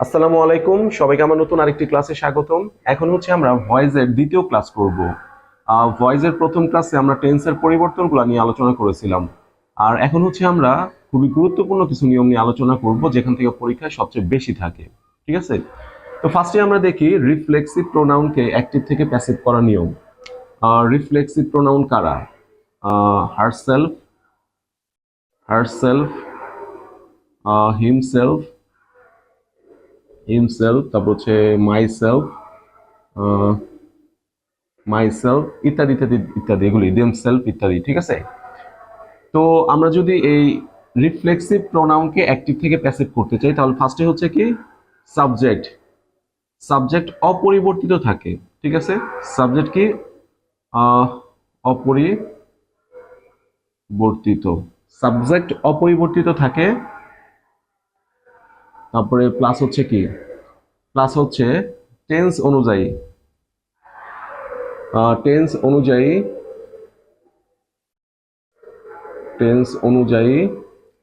আসসালামু আলাইকুম, সবাইকে আমার নতুন আরেকটি ক্লাসে স্বাগতম। এখন হচ্ছে আমরা ভয়েসের দ্বিতীয় ক্লাস করব। ভয়েসের প্রথম ক্লাসে আমরা টেন্সের পরিবর্তনগুলো নিয়ে আলোচনা করেছিলাম। আর এখন হচ্ছে আমরা খুবই গুরুত্বপূর্ণ কিছু নিয়ম নিয়ে আলোচনা করব, যেখান থেকে পরীক্ষায় সবচেয়ে বেশি থাকে। ঠিক আছে? তো ফার্স্টে আমরা দেখি রিফ্লেক্সিভ প্রোনাউনকে অ্যাক্টিভ থেকে প্যাসিভ করা নিয়ম। রিফ্লেক্সিভ প্রোনাউন কারা? হারসেলফ হারসেলফ হিমসেলফ হিমসেলফ তারপর হচ্ছে মাইসেলফ মাইসেলফ ইত্যাদি ইত্যাদি ইত্যাদি, এগুলি দেম সেলফ ইত্যাদি, ঠিক আছে? তো আমরা যদি এই রিফ্লেক্সিভ প্রোনাউনকে অ্যাক্টিভ থেকে প্যাসিভ করতে চাই, তাহলে ফার্স্টে হচ্ছে কি? সাবজেক্ট সাবজেক্ট অপরিবর্তিত থাকে, ঠিক আছে? সাবজেক্ট কি? অপরিবর্তিত সাবজেক্ট অপরিবর্তিত থাকে তারপরে প্লাস হচ্ছে কি? প্লাস হচ্ছে টেন্স অনুযায়ী। টেন্স অনুযায়ী টেন্স অনুযায়ী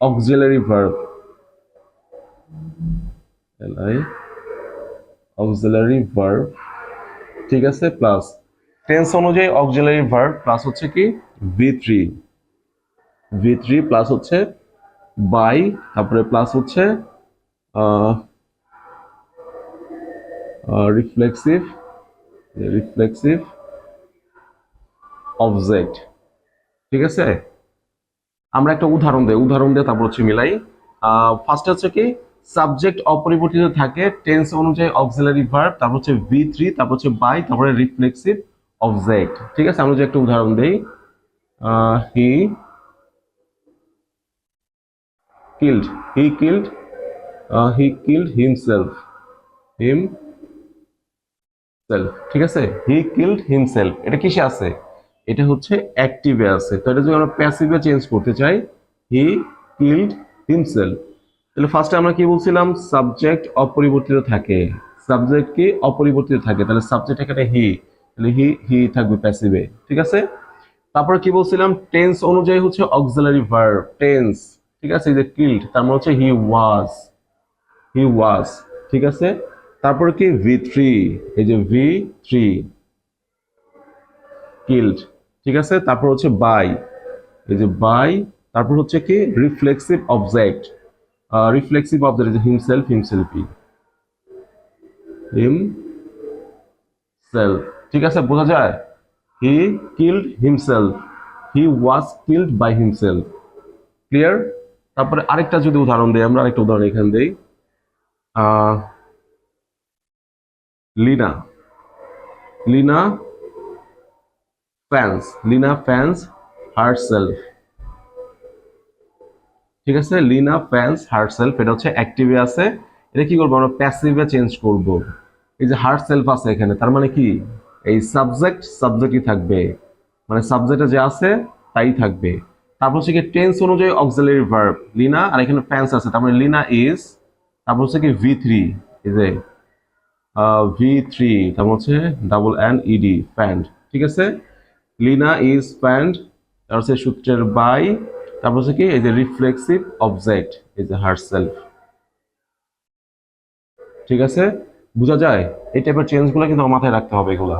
auxiliary verb LI auxiliary verb ঠিক আছে প্লাস টেন্স অনুযায়ী অক্সিলারি ভার্ব প্লাস হচ্ছে কি? V three V three plus হচ্ছে বাই তারপরে প্লাস হচ্ছে রিফ্লেক্সিভ রিফ্লেক্সিভ অবজেক্ট ঠিক আছে? আমরা একটা উদাহরণ দেই, উদাহরণ দিয়ে তারপর হচ্ছে মিলাই। ফার্স্ট হচ্ছে কি সাবজেক্ট অপরিবর্তিত থাকে টেন্স অনুযায়ী অক্সিলারি ভার্ব তারপর হচ্ছে ভি থ্রি তারপর হচ্ছে বাই তারপরে রিফ্লেক্সিভ অবজেক্ট ঠিক আছে? আমরা যদি একটা উদাহরণ দেই he killed he killed he killed himself himself ঠিক আছে? হি কিল্ড হিমসেলফ এটা কিসে আছে? এটা হচ্ছে অ্যাক্টিভে আছে। তো এটা যদি আমরা প্যাসিভে চেঞ্জ করতে চাই হি কিল্ড হিমসেলফ তাহলে ফার্স্টে আমরা কি বলছিলাম? সাবজেক্ট অপরিবর্তিত থাকে। সাবজেক্ট কি? অপরিবর্তিত থাকে। তাহলে সাবজেক্ট এখানে হি তাহলে হি হি থাকবে প্যাসিভে ঠিক আছে? তারপরে কি বলছিলাম? টেন্স অনুযায়ী হচ্ছে অক্সিলারি ভার্ব টেন্স ঠিক আছে? যে কিল্ড তার মানে হচ্ছে হি ওয়াজ হি ওয়াজ ঠিক আছে? তারপরে কি? ভি থ্রি এই যে ভি থ্রি কিল্ড ঠিক আছে? তারপর হচ্ছে বাই এই যে বাই তারপর হচ্ছে কি? Reflexive object reflexive object himself himself him self ঠিক আছে? বোঝা যায়? He killed himself he was killed by himself clear তারপরে আরেকটা যদি উদাহরণ দেই, আমরা আরেকটা উদাহরণ এখানে দেই। লিনা লিনা ফ্যান্স লিনা ফ্যান্স হার্ট সেলফ ঠিক আছে? লিনা ফ্যান্স হার্ট সেলফ এটা হচ্ছে অ্যাক্টিভে আছে। এটা কি করব আমরা? প্যাসিভে চেঞ্জ করব। এই যে হার্ট সেলফ আছে এখানে, তার মানে কি? এই সাবজেক্ট সাবজেক্টই থাকবে। মানে সাবজেক্টে যে আছে, তাই থাকবে। তারপর হচ্ছে কি টেন্স অনুযায়ী অক্সিলারি ভার্ব লিনা আর এখানে ফ্যান্স আছে। তার মানে লিনা ইজ তারপর হচ্ছে কি ভি থ্রি এই যে ভি থ্রি তারপর হচ্ছে ডাবল এন ইডি ফ্যান্ড ঠিক আছে? লিনা ইজ ফ্যান্ড তারপর হচ্ছে সূত্রের বাই, তারপর হচ্ছে কি এই যে রিফ্লেক্সিভ অবজেক্ট এই যে হার সেলফ ঠিক আছে? বোঝা যায়? এই টাইপের চেঞ্জগুলো কিন্তু মাথায় রাখতে হবে এগুলা।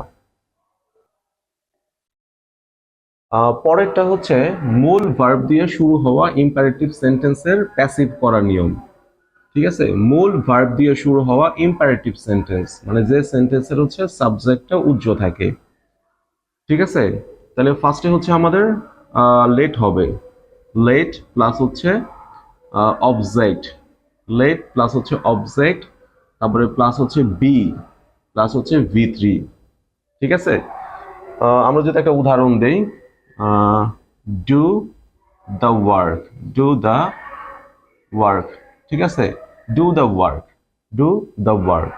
পরেরটা হচ্ছে মূল ভার্ব দিয়ে শুরু হওয়া ইম্পারেটিভ সেন্টেন্সের প্যাসিভ করার নিয়ম। ঠিক আছে? মূল ভার্ব দিয়ে শুরু হওয়া ইম্পারেটিভ সেন্টেন্স মানে যে সেন্টেন্সের হচ্ছে সাবজেক্টটা উজ্জ্ব থাকে। ঠিক আছে? তাহলে ফার্স্টে হচ্ছে আমাদের লেট হবে। লেট প্লাস হচ্ছে অবজেক্ট লেট প্লাস হচ্ছে অবজেক্ট তারপরে প্লাস হচ্ছে বি প্লাস হচ্ছে ভি থ্রি ঠিক আছে? আমরা যদি একটা উদাহরণ দেই do the work do the work ঠিক আছে? Do the work do the work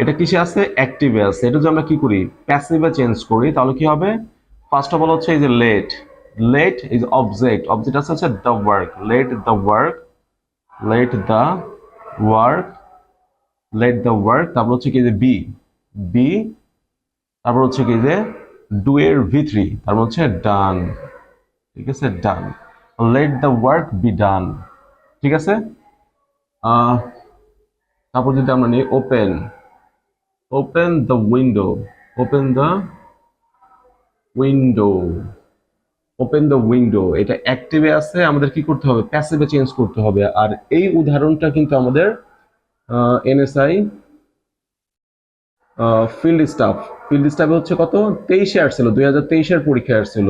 এটা কিসে আছে? অ্যাক্টিভে আছে। এটা যদি আমরা কি করি? প্যাসিভে চেঞ্জ করি, তাহলে কি হবে? ফার্স্ট অফ অল হচ্ছে এই যে let let is object object আছে হচ্ছে the work let the work let the work let the work তারপর হচ্ছে কি যে বি বি তারপর হচ্ছে কি যে ডু এর ভি থ্রি তারপর হচ্ছে ডান ঠিক আছে? Done let the work be done ঠিক আছে? তারপর যদি আমরা নিই open open the window open the window open the window এটা অ্যাক্টিভে আছে, আমাদের কি করতে হবে? প্যাসিভে চেঞ্জ করতে হবে, আর এই উদাহরণটা কিন্তু আমাদের এনএসআই ফিল্ড স্টাফ ফিল্ড স্টাফে হচ্ছে কত? তেইশে আসছিল, দুই হাজার তেইশের পরীক্ষায় আসছিল,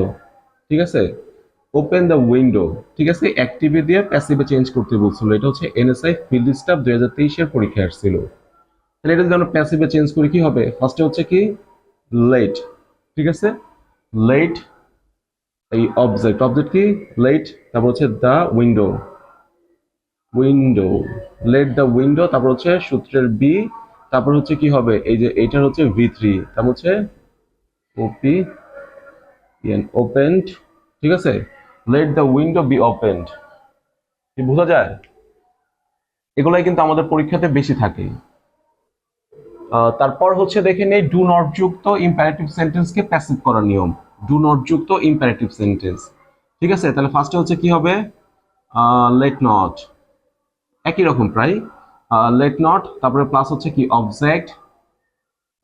ঠিক আছে? ওপেন দ্য উইন্ডো ঠিক আছে? অ্যাক্টিভে দিয়ে প্যাসিভে চেঞ্জ করতে বলছিল। এটা হচ্ছে এনএসআই ফিল্ড স্টাফ দুই হাজার তেইশের পরীক্ষায় আসছিল। তাহলে এটা যদি আমরা প্যাসিভে চেঞ্জ করি, কি হবে? ফার্স্টে হচ্ছে কি? লেট ঠিক আছে? লেট এই অবজেক্ট অবজেক্ট কি? লেট তারপর হচ্ছে the window window let the window তারপর হচ্ছে সূত্রের বি তারপর হচ্ছে কি হবে? এই যে এইটার হচ্ছে ভি থ্রি তারপর হচ্ছে ওপি ওপেন্ড ঠিক আছে? Let the window be opened কি বোঝা যায়? এগুলাই কিন্তু আমাদের পরীক্ষাতে বেশি থাকে। তারপর হচ্ছে দেখে নেই ডু নট যুক্ত ইম্পারেটিভ সেন্টেন্সকে প্যাসিভ করার নিয়ম। ডু নট যুক্ত ইম্পারেটিভ সেন্টেন্স ঠিক আছে? তাহলে ফার্স্টে হচ্ছে কি হবে? লেট নট একই রকম, প্রায়। লেট নট তারপরে প্লাস হচ্ছে কি? অবজেক্ট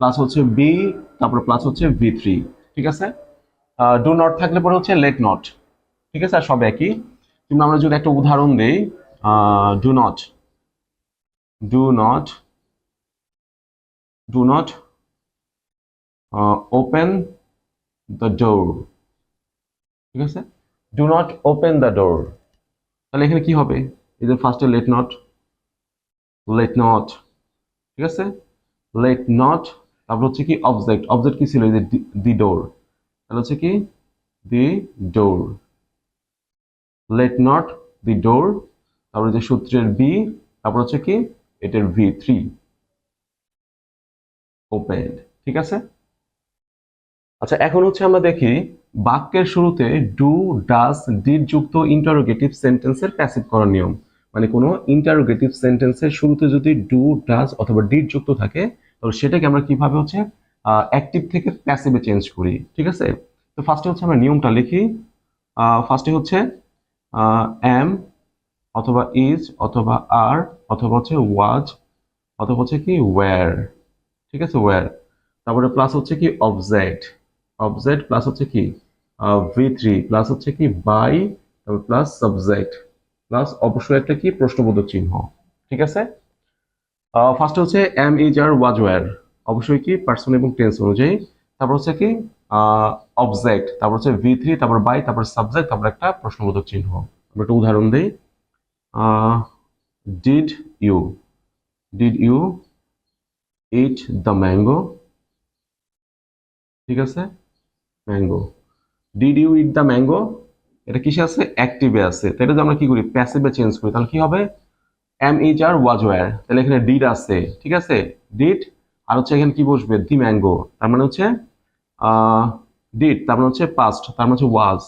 প্লাস হচ্ছে বি তারপরে প্লাস হচ্ছে ভি থ্রি ঠিক আছে? ডু নট থাকলে পরে হচ্ছে লেট নট ঠিক আছে, আর সব একই। কিন্তু আমরা যদি একটা উদাহরণ দিই do not do not do not open the door ঠিক আছে? Do not open the door তাহলে এখানে কি হবে? এই যে ফার্স্টে লেট নট লেট নট ঠিক আছে? লেট নট তারপর হচ্ছে কি অবজেক্ট অবজেক্ট কি ছিল? এই যে দি ডোর তাহলে হচ্ছে কি? The door let not the door তারপরে যে সূত্রের বি তারপর হচ্ছে কি? এটার ভি থ্রি ওপেন ঠিক আছে? আচ্ছা এখন হচ্ছে আমরা দেখি বাক্যের শুরুতে ডু ডাস ডিড যুক্ত ইন্টারোগেটিভ সেন্টেন্সের প্যাসিভ করার নিয়ম। মানে কোনো ইন্টারোগেটিভ সেন্টেন্সের শুরুতে যদি ডু ডাস অথবা ডিড যুক্ত থাকে, তাহলে সেটাকে আমরা কীভাবে হচ্ছে অ্যাক্টিভ থেকে প্যাসিভে চেঞ্জ করি, ঠিক আছে? তো ফার্স্টে হচ্ছে আমরা নিয়মটা লিখি। ফার্স্টে হচ্ছে এম অথবা ইজ অথবা আর অথবা হচ্ছে ওয়াজ অথবা হচ্ছে কি ওয়্যার ঠিক আছে ওয়্যার তারপরে প্লাস হচ্ছে কি অবজেক্ট অবজেক্ট প্লাস হচ্ছে কি? ভি থ্রি প্লাস হচ্ছে কি বাই তারপর প্লাস সাবজেক্ট প্লাস অবশ্যই একটা কি? প্রশ্নবোধক চিহ্ন, ঠিক আছে? ফার্স্ট হচ্ছে am is are was were অবশ্যই কি? পার্সন এবং টেন্স অনুযায়ী। তারপর হচ্ছে কি অবজেক্ট তারপর হচ্ছে ভি থ্রি তারপর বাই তারপর সাবজেক্ট তারপর একটা প্রশ্নবোধক চিহ্ন। আমরা একটা উদাহরণ দিই। Did you did you eat the mango ঠিক আছে? Mango did you eat the mango এটা কিসে আছে? অ্যাক্টিভে আছে। তাই এটা যদি আমরা কি করি? প্যাসিভে চেঞ্জ করি, তাহলে কি হবে? Am is are was were তাহলে এখানে ডিড আছে। ঠিক আছে? ডিড আর হচ্ছে এখানে কি বসবে? দি ম্যাঙ্গো তার মানে হচ্ছে ডিড তার মানে হচ্ছে পাস্ট তার মানে হচ্ছে ওয়াজ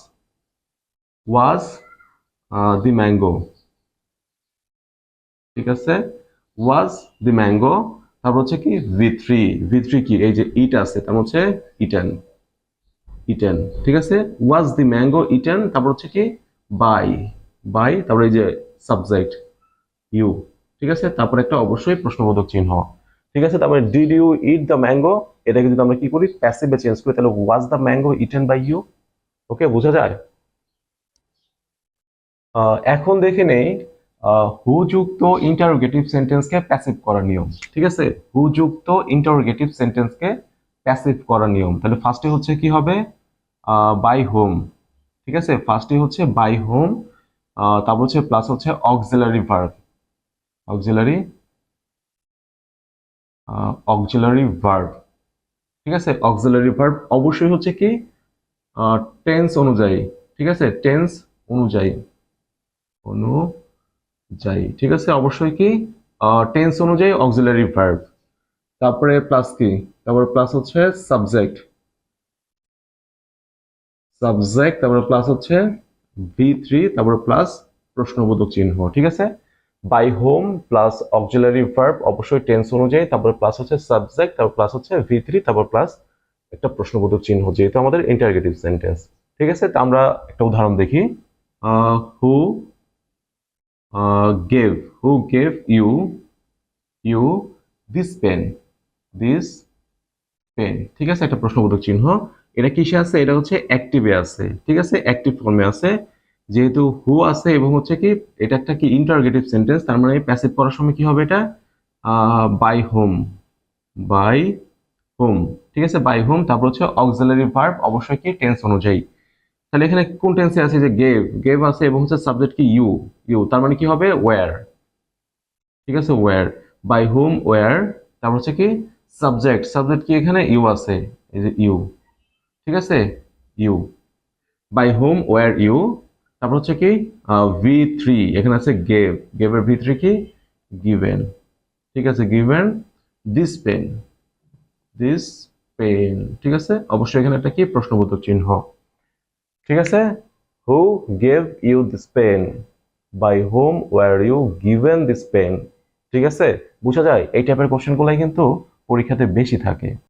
ওয়াজ দি ম্যাঙ্গো ঠিক আছে? ওয়াজ দি ম্যাঙ্গো তারপর হচ্ছে কি? ভি থ্রি ভি থ্রি কি? এই যে ইট আছে, তার মানে হচ্ছে ইটেন ইটেন ঠিক আছে? ওয়াজ দি ম্যাঙ্গো ইটেন তারপর হচ্ছে কি? বাই বাই তারপর এই যে সাবজেক্ট ইউ ঠিক আছে? তারপর একটা অবশ্যই প্রশ্নবোধক চিহ্ন। ঠিক আছে? তারপরে did you eat the mango এটাকে যদি আমরা কি করি? প্যাসিভে চেঞ্জ করি। তাহলে was the mango eaten by you okay বোঝা যায়? এখন দেখে নেই হু যুক্ত ইন্টারোগেটিভ সেন্টেন্সকে প্যাসিভ করার নিয়ম? ঠিক আছে? হু যুক্ত ইন্টারোগেটিভ সেন্টেন্সকে প্যাসিভ করার নিয়ম? তাহলে ফার্স্টে হচ্ছে কি হবে? বাই হোম ঠিক আছে? ফার্স্টে হচ্ছে বাই হোম তারপর হচ্ছে প্লাস হচ্ছে auxiliary verb auxiliary auxiliary verb ঠিক আছে? অক্সিলারি ভার্ব অবশ্যই হচ্ছে কি? টেন্স অনুযায়ী। ঠিক আছে? টেন্স অনুযায়ী। অনুযায়ী। ঠিক আছে? অবশ্যই কি? টেন্স অনুযায়ী অক্সিলারি ভার্ব তারপরে প্লাস কি? তারপরে প্লাস হচ্ছে সাবজেক্ট সাবজেক্ট তারপরে প্লাস হচ্ছে ভি থ্রি তারপরে প্লাস প্রশ্নবোধক চিহ্ন। ঠিক আছে? By whom plus auxiliary verb অবশ্যই টেন্স অনুযায়ী, তারপরে প্লাস হচ্ছে সাবজেক্ট তারপর প্লাস হচ্ছে ভি থ্রি তারপর প্লাস একটা প্রশ্নবোধক চিহ্ন, যেহেতু আমাদের ইন্টারগেটিভ সেন্টেন্স ঠিক আছে? তো আমরা একটা উদাহরণ দেখি। Who gave who gave you you this pen this pen ঠিক আছে? একটা প্রশ্নবোধক চিহ্ন। এটা কিসে আছে? এটা হচ্ছে অ্যাক্টিভে আছে। ঠিক আছে? অ্যাক্টিভ ফর্মে আছে। যেহেতু হু আছে এবং হচ্ছে কি, এটা একটা কি ইন্টারগেটিভ সেন্টেন্স তার মানে প্যাসিভ করার সময় কি হবে এটা? বাই হোম বাই হোম ঠিক আছে বাই হোম তারপর হচ্ছে অক্সিলারি ভার্ব অবশ্যই কি? টেন্স অনুযায়ী। তাহলে এখানে কোন টেন্সে আছে যে গেভ গেভ আছে এবং হচ্ছে সাবজেক্ট কি? ইউ ইউ তার মানে কি হবে? ওয়্যার ঠিক আছে ওয়্যার বাই হোম ওয়্যার তারপর হচ্ছে কি? সাবজেক্ট সাবজেক্ট কি এখানে? ইউ আছে। এই যে ইউ ঠিক আছে? You by whom were you তারপর হচ্ছে কি ভি থ্রি এখানে আছে গেভ গেভের ভি থ্রি কি? গিভেন ঠিক আছে given this pen this pen ঠিক আছে? অবশ্যই এখানে একটা কি? প্রশ্নবোধক চিহ্ন। ঠিক আছে? Who gave you this pen by whom were you given this pen ঠিক আছে? বোঝা যায়? এই টাইপের কোশ্চেনগুলাই কিন্তু পরীক্ষাতে বেশি থাকে।